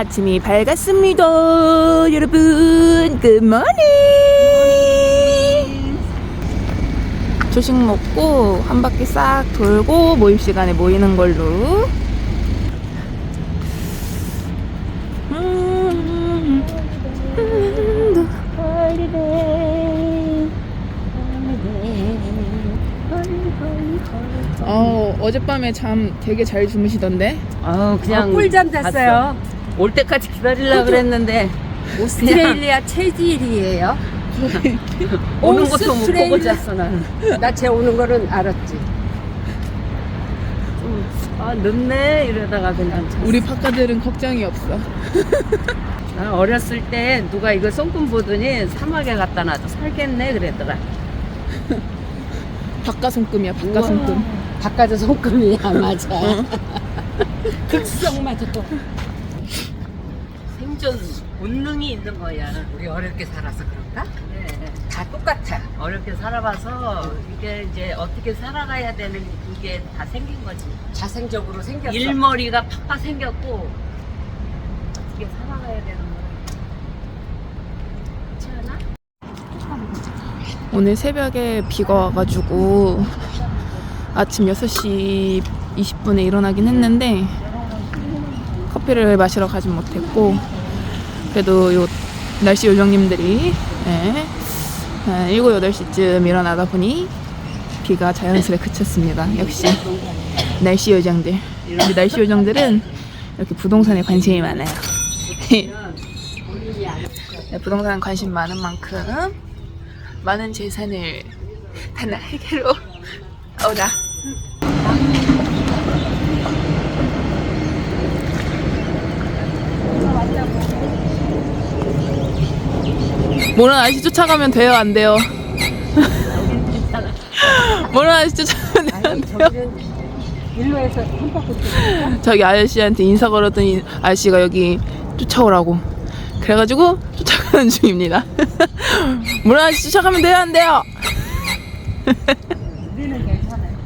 아침이 밝았습니다. 여러분, 굿모닝! 조식 먹고 한 바퀴 싹 돌고 모임 시간에 모이는 걸로. 음, 어, 어젯밤에 잠 되게 잘 주무시던데? 어 그냥 꿀잠 잤어요. 올 때까지 기다리려 그랬는데 오스트레일리아 체질이에요. 오는 것도 못 보고 오스트레일리아. 잤어 나는. 나 쟤 오는 거는 알았지. 아 늦네 이러다가 그냥 잤어. 우리 파카들은 걱정이 없어. 나 어렸을 때 누가 이거 손금 보더니 사막에 갖다 놔도 살겠네 그랬더라. 바가손금이야, 바가손금. 바깥에 손금이야 맞아. 극성 맞아 또. 생존 본능이 있는 거야. 우리 어렵게 살아서 그런가? 네. 다 똑같아. 어렵게 살아봐서 이게 이제 어떻게 살아가야 되는 그게 다 생긴 거지. 자생적으로 생겼어. 일머리가 팍팍 생겼고 어떻게 살아가야 되는 거야. 그렇지 않아? 오늘 새벽에 비가 와가지고 아침 6시 20분에 일어나긴 했는데 커피를 마시러 가진 못했고 그래도 요 날씨 요정님들이 네, 한 7, 8시쯤 일어나다 보니 비가 자연스레 그쳤습니다. 역시 날씨 요정들. 우리 날씨 요정들은 이렇게 부동산에 관심이 많아요. 네, 부동산 관심 많은 만큼 많은 재산을 하나에게로 오라. 모르는 아저씨 쫓아가면 돼요, 안 돼요? 모르는 아저씨 쫓아가면 돼요, 안 돼요? 한 바퀴 돌 저기 아저씨한테 인사 걸었더니 아저씨가 여기 쫓아오라고. 그래가지고 쫓아가는 중입니다. 모르는 아저씨 쫓아가면 돼요, 안 돼요? 우리는 괜찮아요.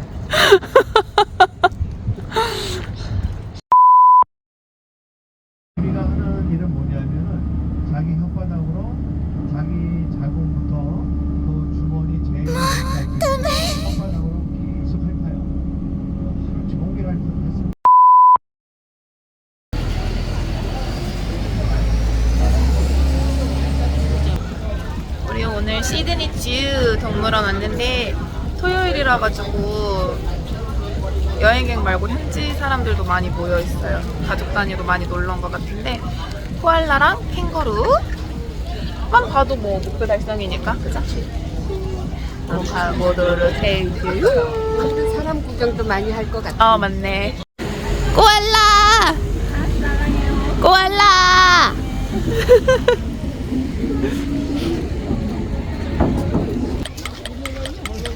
우리가 하는 일은 뭐냐면은 자기 혓바닥으로 자기 자궁부터 그 주머니 제일 밑에까지 혓바닥으로 계속 핥아요. 그렇지 공기를 핥습니다. 우리 오늘 시드니츠 동물원 왔는데 토요일이라 가지고 여행객 말고 현지 사람들도 많이 모여 있어요. 가족 단위로 많이 놀러 온 것 같은데 코알라랑 캥거루만 봐도 뭐 목표 달성이니까 그죠? 가보도록 해요. 사람 구경도 많이 할 것 같아. 아 맞네. 코알라. 코알라.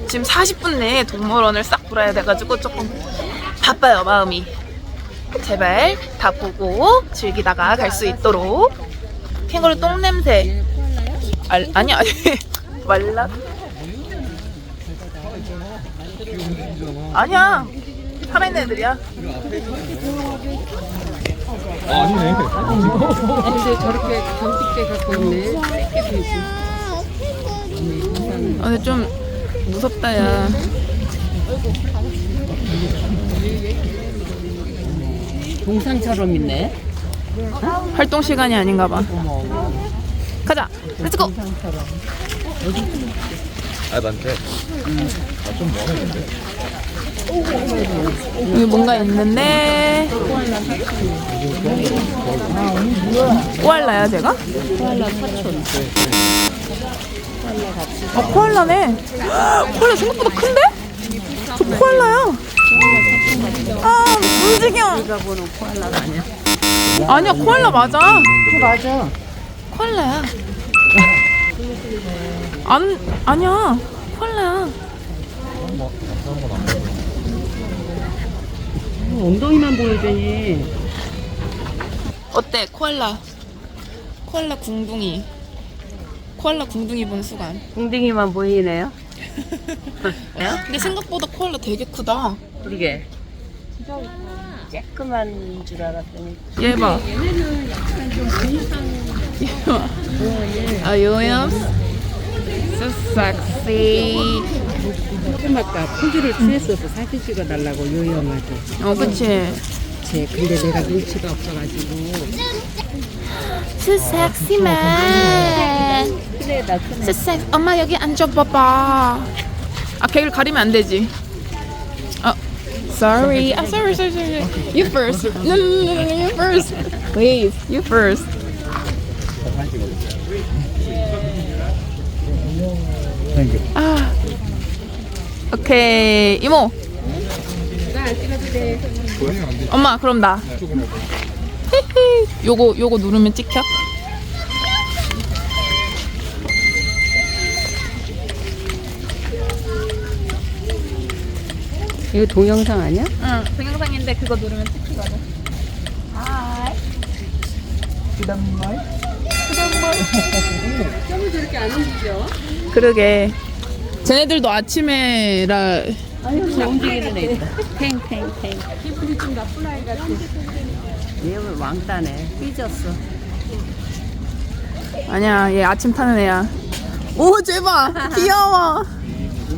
지금 40분 내에 동물원을 싹 돌아야 돼가지고 조금 바빠요 마음이. 제발 다 보고 즐기다가 갈 수 있도록. 캥거루 똥 냄새. 알, 아니 아니 말라. 아니야 살아있는 애들이야. 근데 저렇게 경직돼 갖고 있네. 아, 근데 좀 무섭다 야 동상처럼 있네. 활동 시간이 아닌가 봐 가자 렛츠고 아, 난데. 아좀 멀었는데. 여기 뭔가 있는데 코알라야 제가? 코알라 사촌 아 코알라네 코알라 생각보다 큰데? 저 코알라야 아 움직여 우리가 보는 코알라가 아니야. 아니야 코알라 맞아 맞아. 코알라야 안 아니야 코알라야 엉덩이만 보여주니. 어때 코알라 코알라 궁둥이 코알라 궁둥이 본 수간 궁둥이만 보이네요. 근데 생각보다 코알라 되게 크다 그러게. 쬐끄만 줄 알았더니 얘 봐. 얘네는 약간 좀 근육상 아, 요염. So sexy. 좀 아까 포즈를 취했어서 사진 찍어달라고 요염하게. 어, 그치. 제 근데 내가 눈치가 없어가지고. So sexy man. 크네다 크네 So sexy. 엄마 여기 앉아봐봐. 아, 걔를 가리면 안 되지. 아, sorry. 아, sorry, sorry, sorry. You first. No, no, no, no, no, you first. Please, you first. 아, 오케이 이모. 엄마 그럼 나. 히히. 요거 요거 누르면 찍혀? 이거 동영상 아니야? 응, 동영상인데 그거 누르면 찍히거든. 하이. 점을 저렇게 안 움직여? 그러게. 쟤네들도 아침에라 움직이는 애 있다 탱탱탱 기분이 좀 나쁜 아이 같아. 얘는 왕따네 삐졌어 아니야, 얘 아침 타는 애야. 오, 제발 귀여워.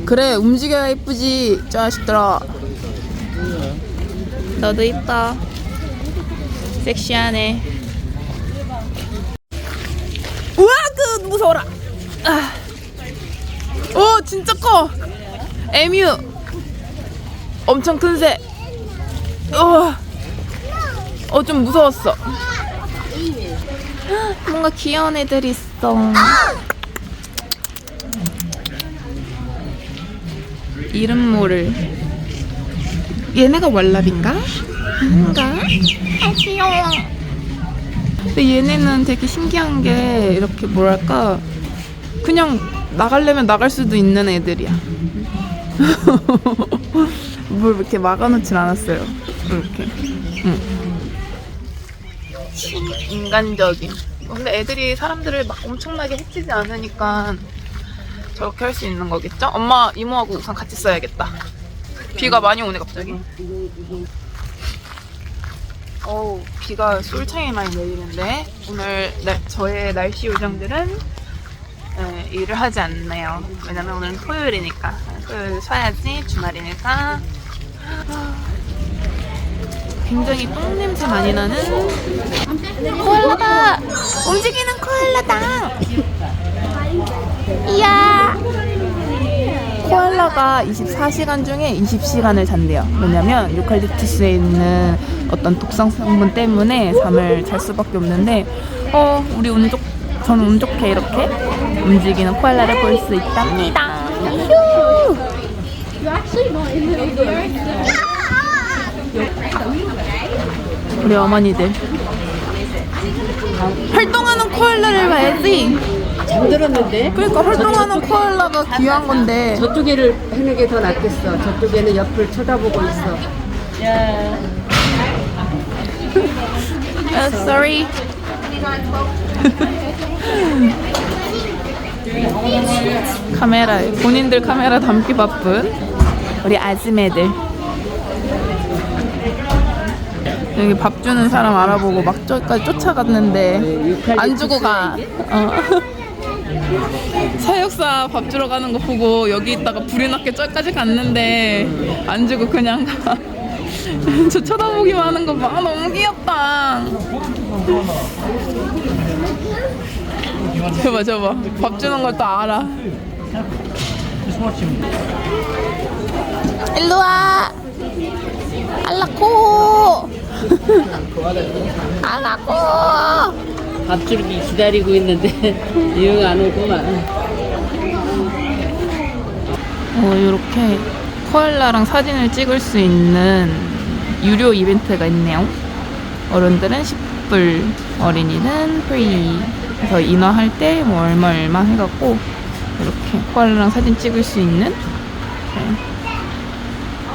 그래, 움직여야 이쁘지, 자식들아. 너도 이뻐. 섹시하네. 우와, 그 무서워라. 아. 오, 진짜 커. 에뮤. 엄청 큰 새. 우와. 어, 좀 무서웠어. 뭔가 귀여운 애들 있어. 이름 모를. 얘네가 왈라비인가? 아닌가? 아 귀여워. 근데 얘네는 되게 신기한 게 이렇게 뭐랄까 그냥 나가려면 나갈 수도 있는 애들이야. 뭘 이렇게 막아놓진 않았어요. 이렇게. 응. 인간적인. 근데 애들이 사람들을 막 엄청나게 해치지 않으니까 저렇게 할 수 있는 거겠죠? 엄마 이모하고 우산 같이 써야겠다. 비가 많이 오네 갑자기. 어우 비가 솔창이 많이 내리는데 오늘 날- 저의 날씨 요정들은 네, 일을 하지 않네요. 왜냐면 오늘은 토요일이니까 토요일 쉬어야지 주말이니까. 굉장히 똥 냄새 많이 나는 코알라다. 움직이는 코알라다. 이야. 코알라가 24시간 중에 20시간을 잔대요. 왜냐면 유칼립투스에 있는 어떤 독성 성분 때문에 잠을 잘 수밖에 없는데 어 우리 운 좋, 저는 운 좋게 이렇게 움직이는 코알라를 볼 수 있답니다. 휴. 우리 어머니들 활동하는 코알라를 봐야지 잠들었는데? 그러니까 활동하는 코알라가 귀한 건데 저쪽에를 하는 게 더 낫겠어. 저쪽에는 옆을 쳐다보고 있어. Uh, sorry. 카메라에 본인들 카메라 담기 바쁜 우리 아즈매들 여기 밥 주는 사람 알아보고 막 저기까지 쫓아갔는데 안 주고 가. 어. 사육사 밥 주러 가는 거 보고 여기 있다가 불이 났게 저기까지 갔는데 안 주고 그냥 가. 저 쳐다보기만 하는 거 봐. 너무 귀엽다. 저봐 저봐 밥 주는 걸 또 알아. 일로 와. 알라코. 알라코. 밥줄기 기다리고 있는데 이응 안 오구만 어, 이렇게 코알라랑 사진을 찍을 수 있는 유료 이벤트가 있네요. 어른들은 10불, 어린이는 프리. 그래서 인화할 때 뭐 얼마 얼마 해갖고 이렇게 코알라랑 사진 찍을 수 있는 네,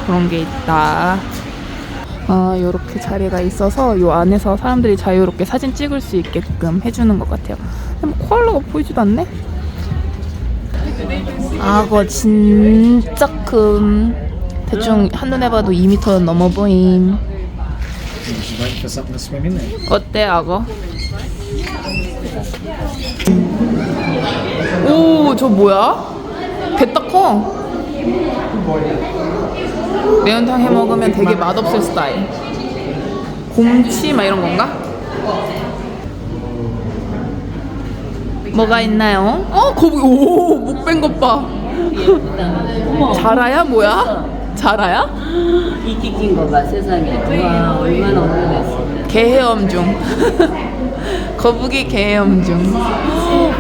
그런 게 있다. 아, 이렇게 자리가 있어서 이 안에서 사람들이 자유롭게 사진 찍을 수 있게끔 해주는 것 같아요. 근데 뭐 코알라가 보이지도 않네? 악어 진짜 큰 대충 한눈에 봐도 2m 넘어 보임. 어때 악어? 오, 저 뭐야? 배딱 커. 매운탕 해 먹으면 되게 맛없을 스타일. 곰치 막 이런 건가? 뭐가 있나요? 어, 거북이. 오, 목뺀 것 봐. 자라야 뭐야? 자라야? 이끼 낀거 봐, 세상에. 와, 얼마나 오래됐어. 개헤엄 중. 거북이 개헤엄 중.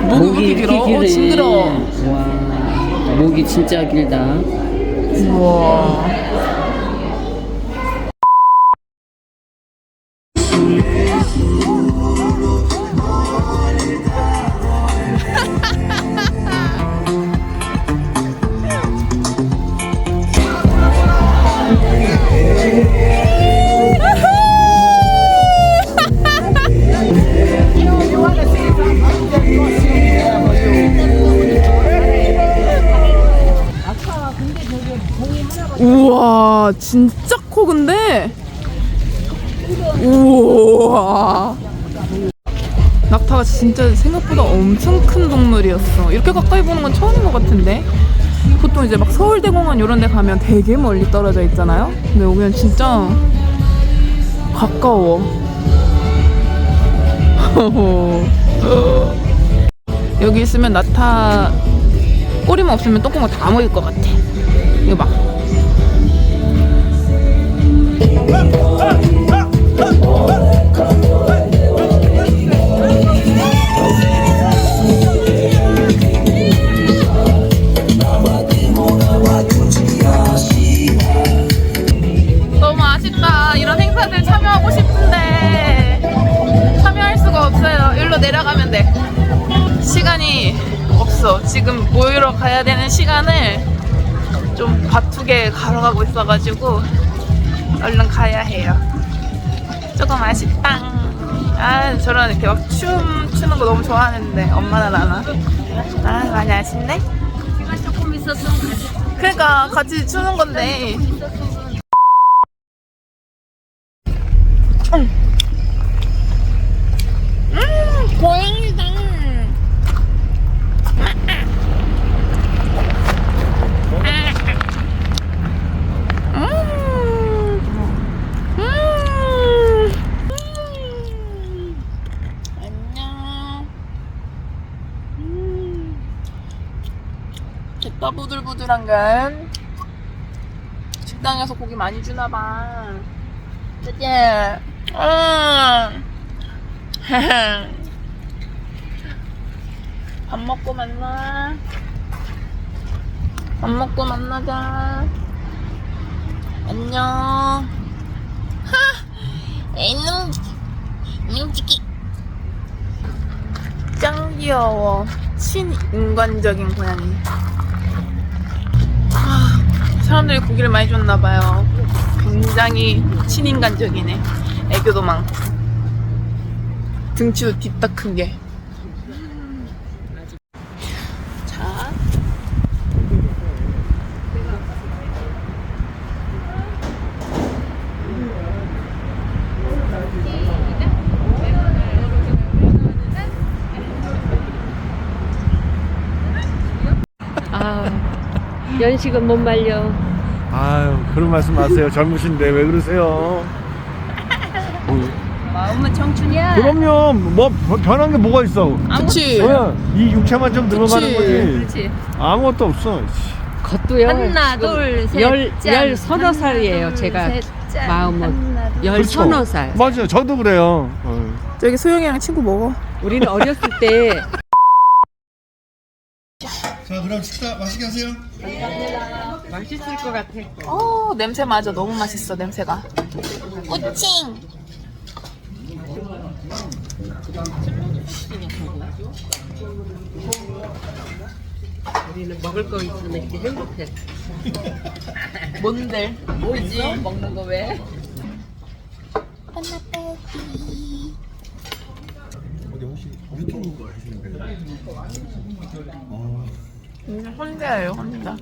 목이 왜 이렇게 길어? 어, 징그러워. 와, 목이 진짜 길다. 우와. 와 진짜 커 근데? 우와. 낙타가 진짜 생각보다 엄청 큰 동물이었어. 이렇게 가까이 보는 건 처음인 것 같은데? 보통 이제 막 서울대공원 이런 데 가면 되게 멀리 떨어져 있잖아요? 근데 여기는 진짜 가까워. 여기 있으면 낙타 꼬리만 없으면 똥구멍 다 모일 것 같아. 이거 봐 너무 아쉽다. 이런 행사들 참여하고 싶은데 참여할 수가 없어요. 일로 내려가면 돼. 시간이 없어. 지금 모이러 가야 되는 시간을 좀 바쁘게 가러가고 있어가지고 얼른 가야 해요. 조금 아쉽다. 아 저런 이렇게 막 춤 추는 거 너무 좋아하는데 안 와. 아 많이 아쉽네. 시간 조금 있었으면 같이 그러니까 같이 추는 건데. 음, 고양이다. 음, 음, 음. 안녕. 음. 됐다 건 식당에서 고기 많이 주나 봐. 그치? 응. 밥 먹고 만나. 밥 먹고 만나자. 안녕. 하! 이놈, 이놈치기. 짱 귀여워. 친인간적인 고양이. 사람들이 고기를 많이 줬나 봐요. 굉장히 친인간적이네. 애교도 많고. 등치도 딥다 큰 게. 자. 아, 연식은 못 말려. 아유 그런 말씀 마세요 젊으신데 왜 그러세요 마음은 청춘이야. 그럼요 뭐 변한 게 뭐가 있어 그치. 그냥 이 육체만 좀 늘어가는 그치. 거지 그렇지. 아무것도 없어 겉도요. 하나, 둘, 셋, 열, 짠. 열 서너 하나, 살이에요. 둘, 제가 셋, 짠. 마음은 하나, 둘. 열 그렇죠. 서너 살. 맞아요 저도 그래요 어. 저기 소영이랑 친구 먹어. 우리는 어렸을 때자 그럼 식사 맛있게 하세요. 맛있을 것 같아. 어, 냄새 맞아. 너무 맛있어, 냄새가. 꼬칭! 우리는 먹을 거 있으면 이렇게 행복해. 뭔들? 뭐지? 먹는 거 왜? 어디 혹시 유튜브 하시는 거예요? 혼자예요, 혼자.